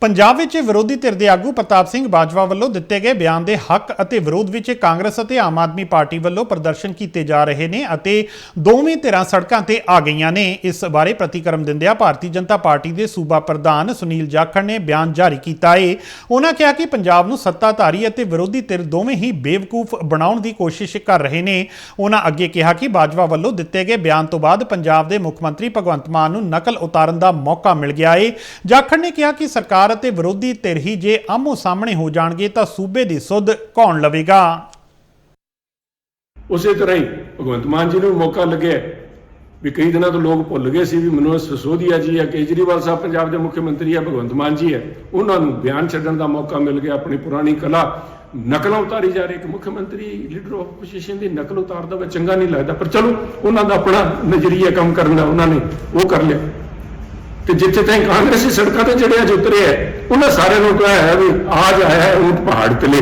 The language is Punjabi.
ਪੰਜਾਬ ਵਿੱਚ ਵਿਰੋਧੀ ਧਿਰ ਦੇ ਆਗੂ ਪ੍ਰਤਾਪ ਸਿੰਘ ਬਾਜਵਾ ਵੱਲੋਂ ਦਿੱਤੇ ਗਏ ਬਿਆਨ ਦੇ ਹੱਕ ਅਤੇ ਵਿਰੋਧ ਵਿੱਚ ਕਾਂਗਰਸ ਅਤੇ ਆਮ ਆਦਮੀ ਪਾਰਟੀ ਵੱਲੋਂ ਪ੍ਰਦਰਸ਼ਨ ਕੀਤੇ ਜਾ ਰਹੇ ਨੇ ਅਤੇ ਦੋਵੇਂ ਧਿਰਾਂ ਸੜਕਾਂ ਤੇ ਆ ਗਈਆਂ ਨੇ। ਇਸ ਬਾਰੇ ਪ੍ਰਤੀਕਰਮ ਦਿੰਦਿਆਂ ਭਾਰਤੀ ਜਨਤਾ ਪਾਰਟੀ ਦੇ ਸੂਬਾ ਪ੍ਰਧਾਨ ਸੁਨੀਲ ਜਾਖੜ ਨੇ ਬਿਆਨ ਜਾਰੀ ਕੀਤਾ ਏ। ਉਹਨਾਂ ਕਿਹਾ ਕਿ ਪੰਜਾਬ ਨੂੰ ਸੱਤਾਧਾਰੀ ਅਤੇ ਵਿਰੋਧੀ ਧਿਰ ਦੋਵੇਂ ਹੀ ਬੇਵਕੂਫ ਬਣਾਉਣ ਦੀ ਕੋਸ਼ਿਸ਼ ਕਰ ਰਹੇ ਨੇ। ਉਹਨਾਂ ਅੱਗੇ ਕਿਹਾ ਕਿ ਬਾਜਵਾ ਵੱਲੋਂ ਦਿੱਤੇ ਗਏ ਬਿਆਨ ਤੋਂ ਬਾਅਦ ਪੰਜਾਬ ਦੇ ਮੁੱਖ ਮੰਤਰੀ ਭਗਵੰਤ ਮਾਨ ਨੂੰ ਨਕਲ ਉਤਾਰਨ ਦਾ ਮੌਕਾ ਮਿਲ ਗਿਆ ਏ। ਜਾਖੜ ਨੇ ਕਿਹਾ ਕਿ ਸਰਕਾਰ ਅਤੇ ਵਿਰੋਧੀ ਧਿਰ ਹੀ ਜੇ ਆਮੋ ਸਾਹਮਣੇ ਹੋ ਜਾਣਗੇ ਤਾਂ ਸੂਬੇ ਦੀ ਸੁੱਧ ਕੌਣ ਲਵੇਗਾ? ਉਸੇ ਤਰ੍ਹਾਂ ਹੀ ਭਗਵੰਤ ਮਾਨ ਜੀ ਨੂੰ ਮੌਕਾ ਲੱਗਿਆ ਵੀ ਕਈ ਦਿਨਾਂ ਤੋਂ ਲੋਕ ਭੁੱਲ ਗਏ ਸੀ ਵੀ ਮਨੋਜ ਸਿਸੋਦੀਆ ਜੀ ਆ ਕੇਜਰੀਵਾਲ ਸਾਹਿਬ ਪੰਜਾਬ ਦੇ ਮੁੱਖ ਮੰਤਰੀ ਆ ਭਗਵੰਤ ਮਾਨ ਜੀ ਹੈ। ਉਹਨਾਂ ਨੂੰ ਬਿਆਨ ਛੱਡਣ ਦਾ ਮੌਕਾ ਮਿਲ ਗਿਆ, ਆਪਣੀ ਪੁਰਾਣੀ ਕਲਾ। ਨਕਲਾਂ ਉਤਾਰੀ ਜਾ ਰਹੀ ਇੱਕ ਮੁੱਖ ਮੰਤਰੀ ਲੀਡਰ ਆਫ ਆਪੋਜੀਸ਼ਨ ਦੀ ਨਕਲ ਉਤਾਰਦਾ ਵਾ ਚੰਗਾ ਨਹੀਂ ਲੱਗਦਾ, ਪਰ ਚਲੋ, ਉਹਨਾਂ ਦਾ ਆਪਣਾ ਨਜ਼ਰੀਆ ਕੰਮ ਕਰਨ ਦਾ ਉਹਨਾਂ ਨੇ ਉਹ ਕਰ ਲਿਆ। ਤੇ ਜਿੱਥੇ ਤਾਈਂ ਕਾਂਗਰਸੀ ਸੜਕਾਂ ਤੇ ਜਿਹੜੇ ਅੱਜ ਉਤਰੇ ਆ, ਉਹਨਾਂ ਸਾਰਿਆਂ ਨੂੰ ਕਿਹਾ ਹੈ ਵੀ ਆਜ ਆਇਆ ਹੈ ਊਂਟ ਪਹਾੜ ਤਲੇ